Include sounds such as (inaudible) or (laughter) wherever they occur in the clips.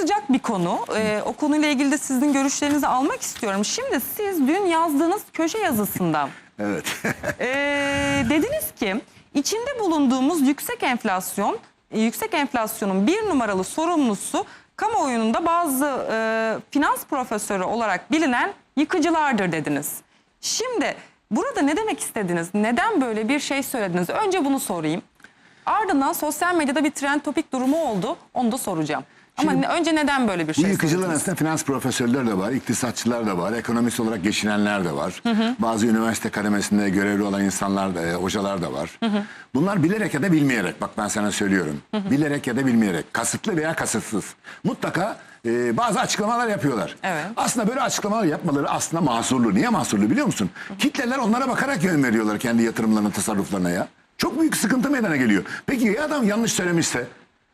sıcak bir konu. Ee, o konuyla ilgili de sizin görüşlerinizi almak istiyorum. Şimdi siz dün yazdığınız köşe yazısında Evet. (laughs) ee, dediniz ki içinde bulunduğumuz yüksek enflasyon, yüksek enflasyonun bir numaralı sorumlusu kamuoyunda bazı e, finans profesörü olarak bilinen yıkıcılardır dediniz. Şimdi burada ne demek istediniz? Neden böyle bir şey söylediniz? Önce bunu sorayım. Ardından sosyal medyada bir trend topik durumu oldu. Onu da soracağım. Ama Şimdi- önce neden böyle bir Bu şey yıkıcılar söylediniz? arasında finans profesörleri de var, iktisatçılar da var, ekonomist olarak geçinenler de var. Bazı üniversite kademesinde görevli olan insanlar da, e, hocalar da var. Bunlar bilerek ya da bilmeyerek, bak ben sana söylüyorum. Bilerek ya da bilmeyerek, kasıtlı veya kasıtsız. Mutlaka e, bazı açıklamalar yapıyorlar. Evet. Aslında böyle açıklamalar yapmaları aslında mahsurlu. Niye mahsurlu biliyor musun? Kitleler onlara bakarak yön veriyorlar kendi yatırımlarına, tasarruflarına ya. Çok büyük sıkıntı meydana geliyor. Peki ya adam yanlış söylemişse?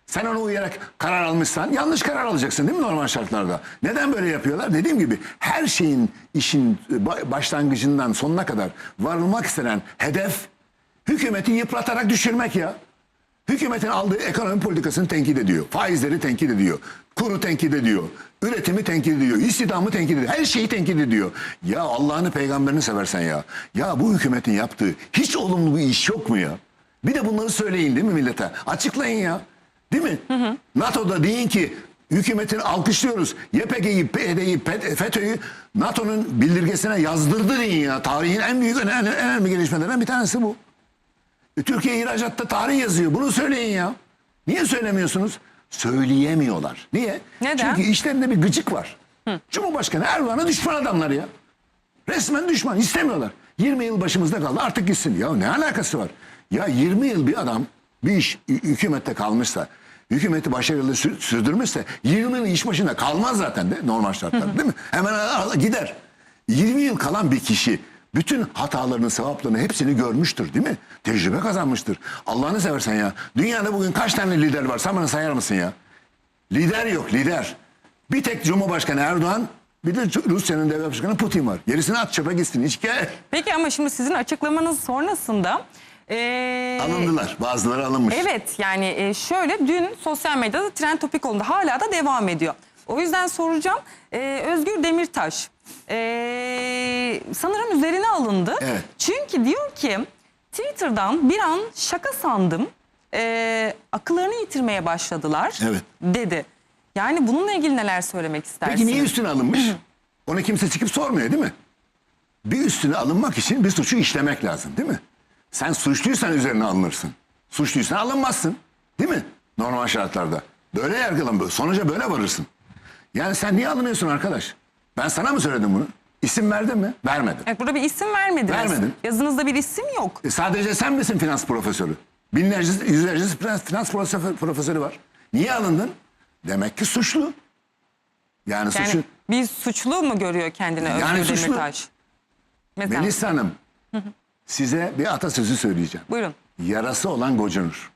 Sen ona uyarak karar almışsan yanlış karar alacaksın değil mi normal şartlarda? Neden böyle yapıyorlar? Dediğim gibi her şeyin işin ba- başlangıcından sonuna kadar varılmak istenen hedef hükümeti yıpratarak düşürmek ya. Hükümetin aldığı ekonomi politikasını tenkit ediyor. Faizleri tenkit ediyor. Kuru tenkit ediyor. Üretimi tenkit ediyor. istihdamı tenkit ediyor. Her şeyi tenkit ediyor. Ya Allah'ını peygamberini seversen ya. Ya bu hükümetin yaptığı hiç olumlu bir iş yok mu ya? Bir de bunları söyleyin değil mi millete? Açıklayın ya. Değil mi? NATO'da deyin ki hükümetin alkışlıyoruz. YPG'yi, PYD'yi, FETÖ'yü NATO'nun bildirgesine yazdırdı deyin ya. Tarihin en büyük en, en önemli gelişmelerinden bir tanesi bu. E, Türkiye ihracatta tarih yazıyor. Bunu söyleyin ya. Niye söylemiyorsunuz? Söyleyemiyorlar. Niye? Neden? Çünkü işlerinde bir gıcık var. Cumhurbaşkanı Erdoğan'a düşman adamlar ya. Resmen düşman. istemiyorlar. 20 yıl başımızda kaldı. Artık gitsin. Ya ne alakası var? Ya 20 yıl bir adam bir iş hü- hükümette kalmışsa, hükümeti başarılı sü- sürdürmüşse 20 yıl iş başında kalmaz zaten de normal şartlarda değil mi? Hemen gider. 20 yıl kalan bir kişi bütün hatalarını, sevaplarını hepsini görmüştür değil mi? Tecrübe kazanmıştır. Allah'ını seversen ya. Dünyada bugün kaç tane lider var? Sen bana sayar mısın ya? Lider yok lider. Bir tek Cumhurbaşkanı Erdoğan bir de Rusya'nın devlet başkanı Putin var. Gerisini at çöpe gitsin. Hiç gel. Peki ama şimdi sizin açıklamanız sonrasında... ee, Alındılar. Bazıları alınmış. Evet yani e, şöyle dün sosyal medyada trend topik oldu. Hala da devam ediyor. O yüzden soracağım. E, Özgür Demirtaş e, sanırım üzerine alındı. Evet. Çünkü diyor ki Twitter'dan bir an şaka sandım. E, akıllarını yitirmeye başladılar Evet. dedi. Yani bununla ilgili neler söylemek istersiniz? Peki niye üstüne alınmış? Onu kimse çıkıp sormuyor değil mi? Bir üstüne alınmak için bir suçu işlemek lazım değil mi? Sen suçluysan üzerine alınırsın. Suçluysan alınmazsın. Değil mi? Normal şartlarda. Böyle yargılan böyle. Sonuca böyle varırsın. Yani sen niye alınıyorsun arkadaş? Ben sana mı söyledim bunu? İsim verdin mi? Vermedim. Evet, burada bir isim vermediniz. Vermedim. Yazınızda bir isim yok. E sadece sen misin finans profesörü? Binlerce, yüzlerce finans, finans profesörü, var. Niye alındın? Demek ki suçlu. Yani, Yani suçu... bir suçlu mu görüyor kendini Yani Özgür suçlu. Demirtaş? Mesela. Melisa Hanım, size bir atasözü söyleyeceğim. Buyurun. Yarası olan gocunur.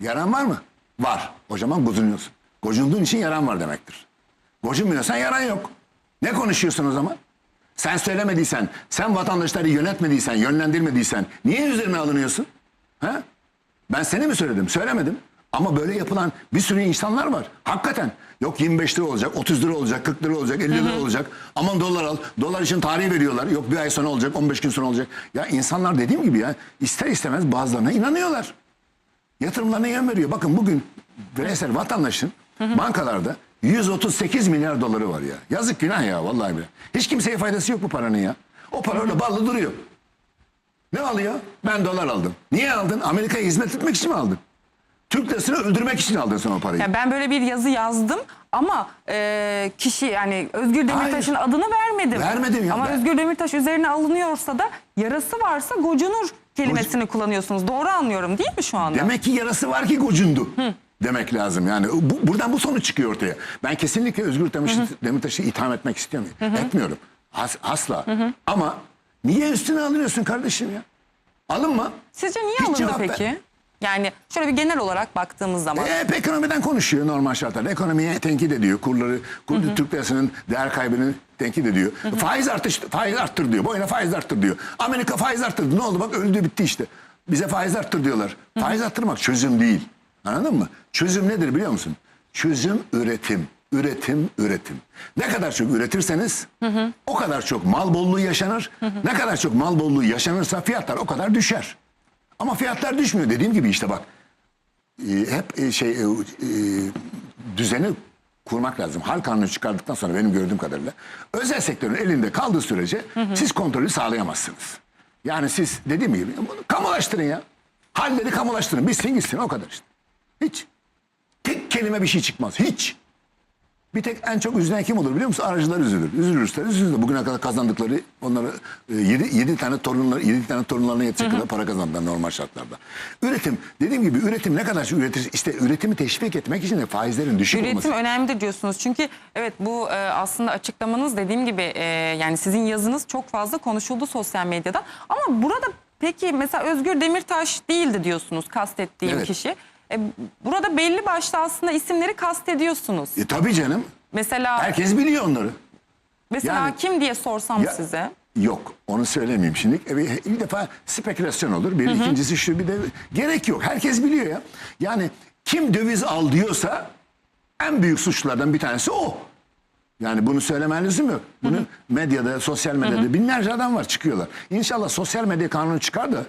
Yaran var mı? Var. O zaman gocunuyorsun. Gocunduğun için yaran var demektir. Gocunmuyorsan yaran yok. Ne konuşuyorsun o zaman? Sen söylemediysen, sen vatandaşları yönetmediysen, yönlendirmediysen niye üzerine alınıyorsun? Ha? Ben seni mi söyledim? Söylemedim. Ama böyle yapılan bir sürü insanlar var. Hakikaten. Yok 25 lira olacak, 30 lira olacak, 40 lira olacak, 50 lira olacak. Aman dolar al. Dolar için tarih veriyorlar. Yok bir ay sonra olacak, 15 gün sonra olacak. Ya insanlar dediğim gibi ya ister istemez bazılarına inanıyorlar. Yatırımlarına yön veriyor. Bakın bugün bireysel vatandaşın bankalarda 138 milyar doları var ya. Yazık günah ya vallahi bile. Hiç kimseye faydası yok bu paranın ya. O para öyle ballı duruyor. Ne alıyor? Ben dolar aldım. Niye aldın? Amerika'ya hizmet etmek için mi aldın? Türk lirasını öldürmek için aldın sen o parayı. Yani ben böyle bir yazı yazdım ama e, kişi yani Özgür Demirtaş'ın adını vermedim. Vermedim ya, Ama ben- Özgür Demirtaş üzerine alınıyorsa da yarası varsa gocunur kelimesini kullanıyorsunuz. Doğru anlıyorum değil mi şu anda? Demek ki yarası var ki gocundu. Demek lazım yani. Bu, buradan bu sonuç çıkıyor ortaya. Ben kesinlikle Özgür Demirtaş'ı, Demirtaş'ı itham etmek istemiyorum. Etmiyorum. As- asla. Ama niye üstüne alınıyorsun kardeşim ya? Alınma. Sizce niye Hiç alındı cevap ver. Yani şöyle bir genel olarak baktığımız zaman. E, hep ekonomiden konuşuyor normal şartlarda. Ekonomiye tenkit ediyor. Kurları, kur, Türk lirasının değer kaybını tenkit ediyor. Faiz artış, faiz arttır diyor. Boyuna faiz arttır diyor. Amerika faiz arttırdı. Ne oldu bak öldü bitti işte. Bize faiz arttır diyorlar. Faiz arttırmak çözüm değil. Anladın mı? Çözüm nedir biliyor musun? Çözüm üretim. Üretim, üretim. Ne kadar çok üretirseniz o kadar çok mal bolluğu yaşanır. Ne kadar çok mal bolluğu yaşanırsa fiyatlar o kadar düşer. Ama fiyatlar düşmüyor. Dediğim gibi işte bak e, hep e, şey e, e, düzeni kurmak lazım. Hal kanunu çıkardıktan sonra benim gördüğüm kadarıyla özel sektörün elinde kaldığı sürece siz kontrolü sağlayamazsınız. Yani siz dediğim gibi bunu kamulaştırın ya. Halleri kamulaştırın. Bitsin gitsin o kadar işte. Hiç. Tek kelime bir şey çıkmaz. Hiç. Bir tek en çok üzülen kim olur biliyor musun? Aracılar üzülür. Üzülürler, üzülürler. Bugüne kadar kazandıkları onları 7 7 tane torunlar 7 tane torunlarına yetecek kadar para kazandılar normal şartlarda. Üretim dediğim gibi üretim ne kadar üretir işte üretimi teşvik etmek için de faizlerin düşük Üretim olması. önemlidir diyorsunuz. Çünkü evet bu e, aslında açıklamanız dediğim gibi e, yani sizin yazınız çok fazla konuşuldu sosyal medyada. Ama burada peki mesela Özgür Demirtaş değildi diyorsunuz kastettiğim Evet. kişi. E, burada belli başlı aslında isimleri kastediyorsunuz. E tabii canım. Mesela Herkes biliyor onları. mesela yani- kim diye sorsam Ya- size. Yok onu söylemeyeyim şimdi. E, Bir, bir defa spekülasyon olur. Bir ikincisi şu bir de gerek yok. Herkes biliyor ya. Yani kim döviz al diyorsa en büyük suçlulardan bir tanesi o. Yani bunu söylemen lüzum yok. Bunu medyada, sosyal medyada binlerce adam var çıkıyorlar. İnşallah sosyal medya kanunu çıkar da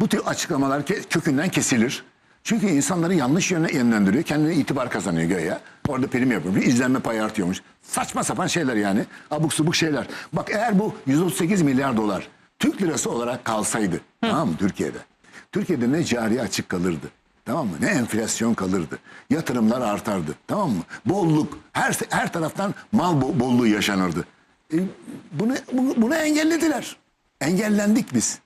bu tür açıklamalar ke- kökünden kesilir. Çünkü insanları yanlış yöne yönlendiriyor. Kendine itibar kazanıyor göya. Orada prim yapıyormuş. izlenme payı artıyormuş. Saçma sapan şeyler yani. Abuk subuk şeyler. Bak eğer bu 138 milyar dolar Türk lirası olarak kalsaydı. Tamam mı Türkiye'de? Türkiye'de ne cari açık kalırdı. Tamam mı? Ne enflasyon kalırdı. Yatırımlar artardı. Tamam mı? Bolluk. Her her taraftan mal bo- bolluğu yaşanırdı. E, bunu bunu engellediler. Engellendik biz.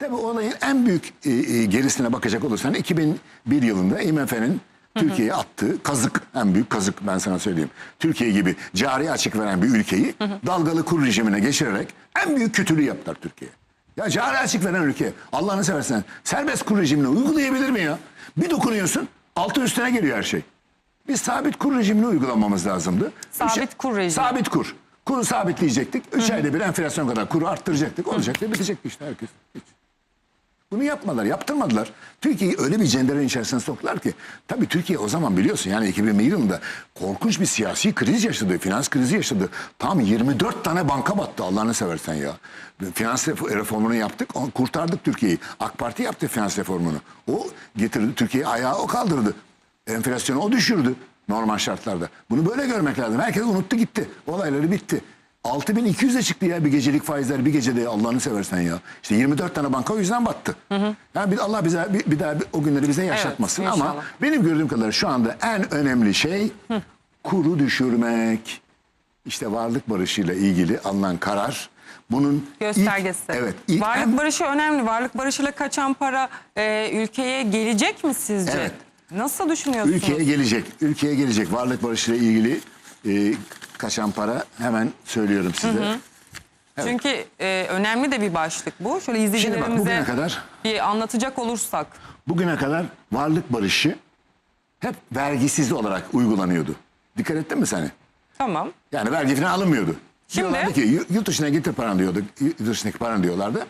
Tabii olayın en büyük e, e, gerisine bakacak olursan 2001 yılında IMF'nin Türkiye'ye attığı kazık, en büyük kazık ben sana söyleyeyim. Türkiye gibi cari açık veren bir ülkeyi dalgalı kur rejimine geçirerek en büyük kötülüğü yaptılar Türkiye'ye. Ya cari açık veren ülke Allah'ını seversen serbest kur rejimini uygulayabilir mi ya? Bir dokunuyorsun altı üstüne geliyor her şey. Biz sabit kur rejimini uygulamamız lazımdı. Sabit Üç- kur rejimi. Sabit kur. Kuru sabitleyecektik. Üç ayda bir enflasyon kadar kuru arttıracaktık. Olacaktı bitecekti işte herkes. Hiç. Bunu yapmadılar, yaptırmadılar. Türkiye'yi öyle bir cenderenin içerisine soktular ki. Tabii Türkiye o zaman biliyorsun yani 2001 yılında korkunç bir siyasi kriz yaşadı, finans krizi yaşadı. Tam 24 tane banka battı Allah'ını seversen ya. Finans ref- reformunu yaptık, kurtardık Türkiye'yi. AK Parti yaptı finans reformunu. O getirdi, Türkiye'yi ayağa o kaldırdı. Enflasyonu o düşürdü normal şartlarda. Bunu böyle görmek lazım. Herkes unuttu gitti. Olayları bitti. 6200'e çıktı ya bir gecelik faizler bir gecede Allah'ını seversen ya. İşte 24 tane banka o yüzden battı. Yani bir Allah bize bir, bir daha bir- o günleri bize yaşatmasın ama inşallah. benim gördüğüm kadarıyla şu anda en önemli şey kuru düşürmek. İşte varlık barışıyla ilgili alınan karar bunun ilk- göstergesi. evet. ilk Varlık en- barışı önemli. Varlık barışıyla kaçan para e, ülkeye gelecek mi sizce? Evet. Nasıl düşünüyorsunuz? Ülkeye gelecek. Ülkeye gelecek. Varlık barışıyla ilgili e, kaçan para hemen söylüyorum size. Çünkü e, önemli de bir başlık bu. Şöyle bak izleyicilerimize bugüne kadar bir anlatacak olursak. bugüne kadar varlık barışı hep vergisiz olarak uygulanıyordu. Dikkat ettin mi sen? Tamam. Yani vergi falan alınmıyordu. Şimdi? Diyorlardı ki "Yu- yurt dışına getir paranı diyordu. Yurt dışındaki paranı diyorlardı.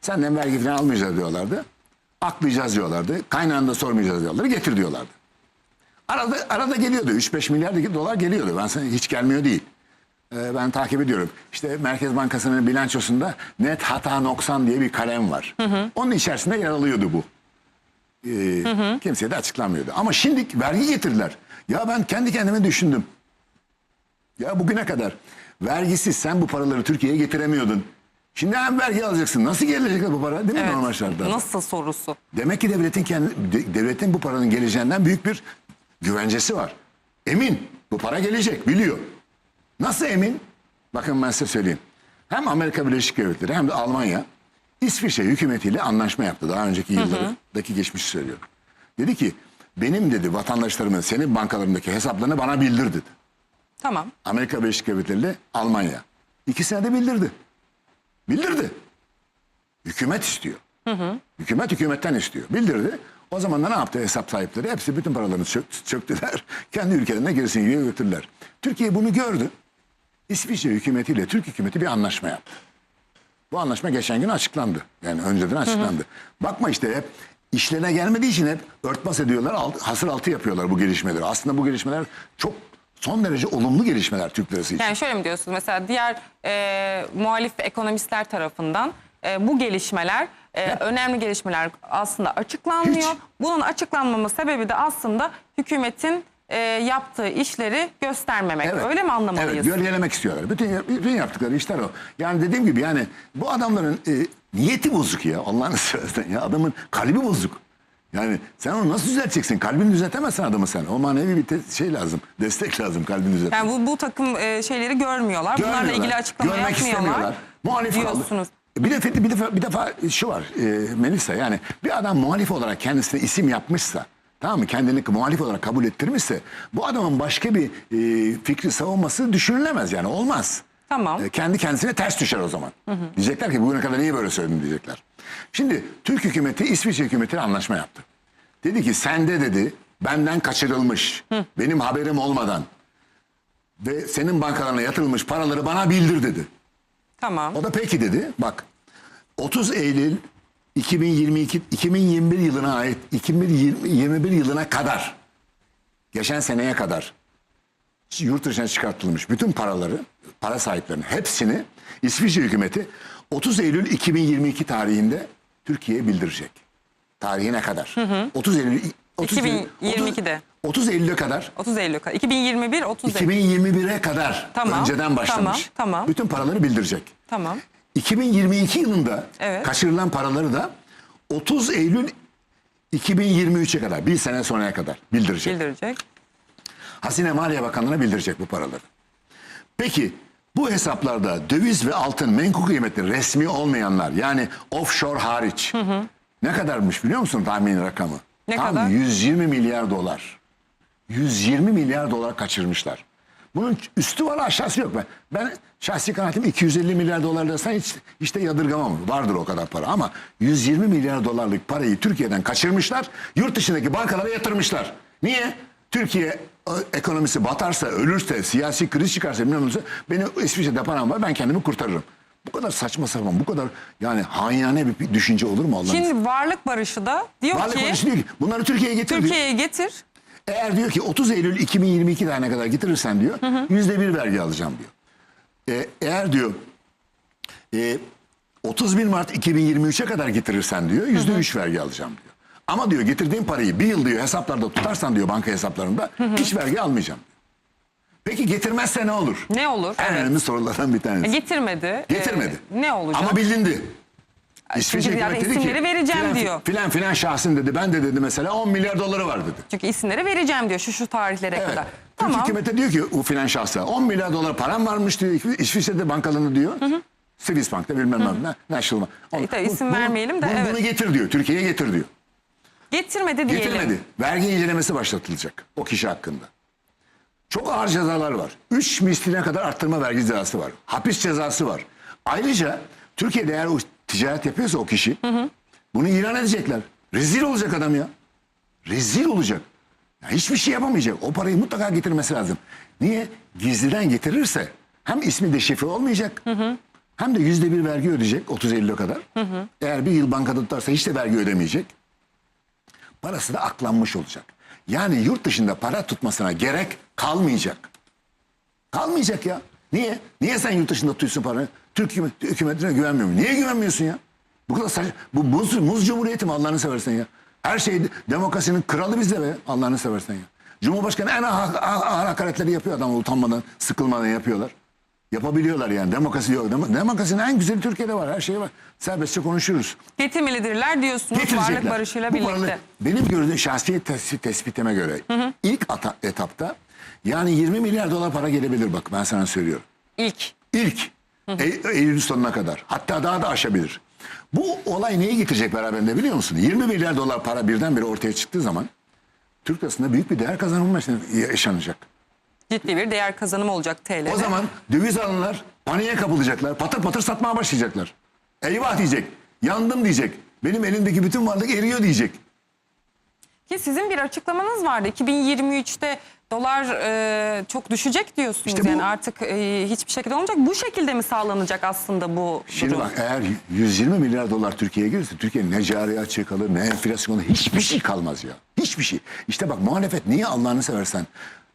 Senden vergi falan almayacağız diyorlardı. Aklayacağız diyorlardı. Kaynağını da sormayacağız diyorlardı. Getir diyorlardı. Arada, arada geliyordu. 3-5 milyar dolar geliyordu. Ben sana hiç gelmiyor değil. Ee, ben takip ediyorum. İşte Merkez Bankası'nın bilançosunda net hata noksan diye bir kalem var. Onun içerisinde yer alıyordu bu. Ee, Kimseye de açıklanmıyordu. Ama şimdi vergi getirdiler. Ya ben kendi kendime düşündüm. Ya bugüne kadar vergisiz sen bu paraları Türkiye'ye getiremiyordun. Şimdi hem vergi alacaksın. Nasıl gelecek bu para? Değil mi Evet. normal şartlarda? Nasıl sorusu? Demek ki devletin kendi, de- devletin bu paranın geleceğinden büyük bir güvencesi var. Emin. Bu para gelecek. Biliyor. Nasıl emin? Bakın ben size söyleyeyim. Hem Amerika Birleşik Devletleri hem de Almanya İsviçre hükümetiyle anlaşma yaptı. Daha önceki yıllardaki geçmişi söylüyorum. Dedi ki benim dedi vatandaşlarımın senin bankalarındaki hesaplarını bana bildir dedi. Tamam. Amerika Birleşik Devletleri ile Almanya. İkisine de bildirdi. Bildirdi. Hükümet istiyor. Hükümet hükümetten istiyor. Bildirdi. O zaman da ne yaptı hesap sahipleri? Hepsi bütün paralarını çök- çöktüler. (laughs) Kendi ülkelerine gerisini geriye götürdüler. Türkiye bunu gördü. İsviçre hükümetiyle Türk hükümeti bir anlaşma yaptı. Bu anlaşma geçen gün açıklandı. Yani önceden açıklandı. Bakma işte hep işlerine gelmediği için hep örtbas ediyorlar, alt- hasır altı yapıyorlar bu gelişmeleri. Aslında bu gelişmeler çok son derece olumlu gelişmeler Türk lirası için. Yani şöyle mi diyorsunuz mesela diğer e, muhalif ekonomistler tarafından e, bu gelişmeler e, önemli gelişmeler aslında açıklanmıyor. Hiç. Bunun açıklanmama sebebi de aslında hükümetin e, yaptığı işleri göstermemek. Öyle mi anlamalıyız? Evet, gölgelemek istiyorlar. Bütün, bütün yaptıkları işler o. Yani dediğim gibi yani bu adamların e, niyeti bozuk ya. Allah'ını (laughs) seversen ya. Adamın kalbi bozuk. Yani sen onu nasıl düzelteceksin? Kalbini düzeltemezsin adamı sen. O manevi bir şey lazım. Destek lazım kalbini düzeltmek. Yani bu, bu takım e, şeyleri görmüyorlar. Bunlarla Görmüyorlar, ilgili açıklama görmek yapmıyorlar. istemiyorlar. Muhalif kaldı. Bir defa, bir defa, bir defa şu var e, Melisa yani bir adam muhalif olarak kendisine isim yapmışsa tamam mı kendini muhalif olarak kabul ettirmişse bu adamın başka bir e, fikri savunması düşünülemez yani olmaz. Tamam. E, kendi kendisine ters düşer o zaman. Diyecekler ki bugüne kadar niye böyle söyledin diyecekler. Şimdi Türk hükümeti İsviçre hükümetiyle anlaşma yaptı. Dedi ki sende dedi benden kaçırılmış benim haberim olmadan ve senin bankalarına yatırılmış paraları bana bildir dedi. Tamam. O da peki dedi. Bak 30 Eylül 2022 2021 yılına ait 2021 yılına kadar geçen seneye kadar yurt dışına çıkartılmış bütün paraları para sahiplerinin hepsini İsviçre hükümeti 30 Eylül 2022 tarihinde Türkiye'ye bildirecek. Tarihine kadar. 30 Eylül 30 Eylül- 2022'de. 30 Eylül'e kadar 30 Eylül. 2021 30 Eylül. 2021'e kadar Tamam, önceden başlamış. tamam, tamam. Bütün paraları bildirecek. Tamam. 2022 yılında Evet. kaçırılan paraları da 30 Eylül 2023'e kadar bir sene sonraya kadar bildirecek. Bildirecek. Hazine Maliye Bakanlığı'na bildirecek bu paraları. Peki bu hesaplarda döviz ve altın menkul kıymetli resmi olmayanlar yani offshore hariç ne kadarmış biliyor musun tahmin rakamı? Ne Tam kadar? 120 milyar dolar. 120 milyar dolar kaçırmışlar. Bunun üstü var aşağısı yok. Ben, ben şahsi kanaatim 250 milyar dolar desen hiç, hiç de yadırgamam. Vardır o kadar para ama 120 milyar dolarlık parayı Türkiye'den kaçırmışlar. Yurt dışındaki bankalara yatırmışlar. Niye? Türkiye e, ekonomisi batarsa, ölürse, siyasi kriz çıkarsa bilmem olursa beni İsviçre'de param var ben kendimi kurtarırım. Bu kadar saçma sapan, bu kadar yani hanyane bir düşünce olur mu Allah'ın Şimdi varlık barışı da diyor Varlık ki barışı değil. Bunları Türkiye'ye getir. Türkiye'ye getir. Eğer diyor ki 30 Eylül 2022 tarihine kadar getirirsen diyor yüzde bir vergi alacağım diyor. Ee, eğer diyor e, 31 Mart 2023'e kadar getirirsen diyor yüzde üç vergi alacağım diyor. Ama diyor getirdiğin parayı bir yıl diyor hesaplarda tutarsan diyor banka hesaplarında hiç vergi almayacağım diyor. Peki getirmezse ne olur? Ne olur? En Evet. önemli sorulardan bir tanesi. Getirmedi. Getirmedi. Ee, ne olacak? Ama bildindi. İsviçre Çünkü yani hükümeti dedi ki, isimleri vereceğim filan, diyor. Filan filan şahsın dedi. Ben de dedi mesela 10 milyar doları var dedi. Çünkü isimleri vereceğim diyor şu şu tarihlere Evet. kadar. Türk Tamam. hükümeti diyor ki o filan şahsa 10 milyar dolar param varmış diyor. İsviçre'de bankalarında diyor. Swiss Bank'ta bilmem ne. National Bank. E, tabii isim vermeyelim de, bunu, evet. Bunu getir diyor. Türkiye'ye getir diyor. Getirmedi diyelim. Getirmedi. Vergi incelemesi başlatılacak o kişi hakkında. Çok ağır cezalar var. 3 misline kadar arttırma vergi cezası var. Hapis cezası var. Ayrıca Türkiye'de eğer o ticaret yapıyorsa o kişi bunu ilan edecekler. Rezil olacak adam ya. Rezil olacak. Ya hiçbir şey yapamayacak. O parayı mutlaka getirmesi lazım. Niye? Gizliden getirirse hem ismi de şifre olmayacak hem de yüzde bir vergi ödeyecek 30 Eylül'e kadar. Eğer bir yıl bankada tutarsa hiç de vergi ödemeyecek. Parası da aklanmış olacak. Yani yurt dışında para tutmasına gerek kalmayacak. Kalmayacak ya. Niye? Niye sen yurt dışında tutuyorsun paranı? Türk hükümet- hükümetine güvenmiyor musun? Niye güvenmiyorsun ya? Bu kadar saçma. Bu muz, muz cumhuriyeti mi Allah'ını seversen ya? Her şey demokrasinin kralı bizde be Allah'ını seversen ya. Cumhurbaşkanı en ağır, ağır, ağır hakaretleri yapıyor adam utanmadan, sıkılmadan yapıyorlar. Yapabiliyorlar yani. Demokrasi yok. Dem- Demokrasinin en güzeli Türkiye'de var. Her şey var. Serbestçe konuşuyoruz. Getirmelidirler diyorsunuz varlık barışıyla Bu birlikte. paralı- benim gördüğüm şahsi tes- tespitime göre ilk ata- etapta yani 20 milyar dolar para gelebilir bak ben sana söylüyorum. İlk. İlk E- Eylül sonuna kadar hatta daha da aşabilir. Bu olay neyi getirecek beraberinde biliyor musun? 20 milyar dolar para birdenbire ortaya çıktığı zaman Türk lirasında büyük bir değer kazanımı yaşanacak. Ciddi bir değer kazanımı olacak TL'de. O zaman döviz alanlar paniğe kapılacaklar. Patır patır satmaya başlayacaklar. Eyvah diyecek. Yandım diyecek. Benim elimdeki bütün varlık eriyor diyecek. Ki sizin bir açıklamanız vardı. 2023'te dolar e, çok düşecek diyorsunuz. İşte bu- yani artık e, hiçbir şekilde olmayacak. Bu şekilde mi sağlanacak aslında bu Şimdi durum? bak eğer 120 milyar dolar Türkiye'ye gelirse Türkiye'nin ne cari açığı kalır ne enflasyonu hiçbir şey kalmaz ya. Hiçbir şey. İşte bak muhalefet niye Allah'ını seversen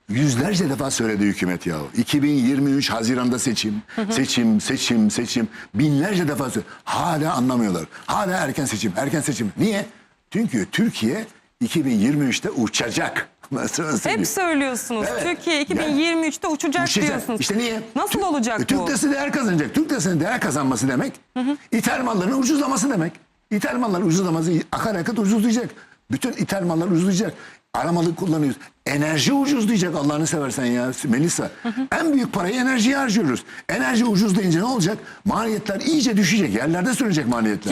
yüzlerce defa söyledi hükümet ya. 2023 Haziran'da seçim, seçim, seçim, seçim. Binlerce defa söyledi. Hala anlamıyorlar. Hala erken seçim, erken seçim. Niye? Çünkü Türkiye 2023'te uçacak. (laughs) Hep söylüyorsunuz. Evet. Türkiye 2023'te uçacak Uçacak. diyorsunuz. İşte niye? Nasıl Tü- olacak e, bu? Türk lirası değer kazanacak. Türk lirasının değer kazanması demek ithal malların ucuzlaması demek. İthal malların ucuzlaması akaryakıt ucuzlayacak. Bütün ithal mallar ucuzlayacak. Aramalı kullanıyoruz. Enerji ucuzlayacak Allah'ını seversen ya Melisa. En büyük parayı enerjiye harcıyoruz. Enerji ucuzlayınca ne olacak? Maliyetler iyice düşecek. Yerlerde sürünecek maliyetler.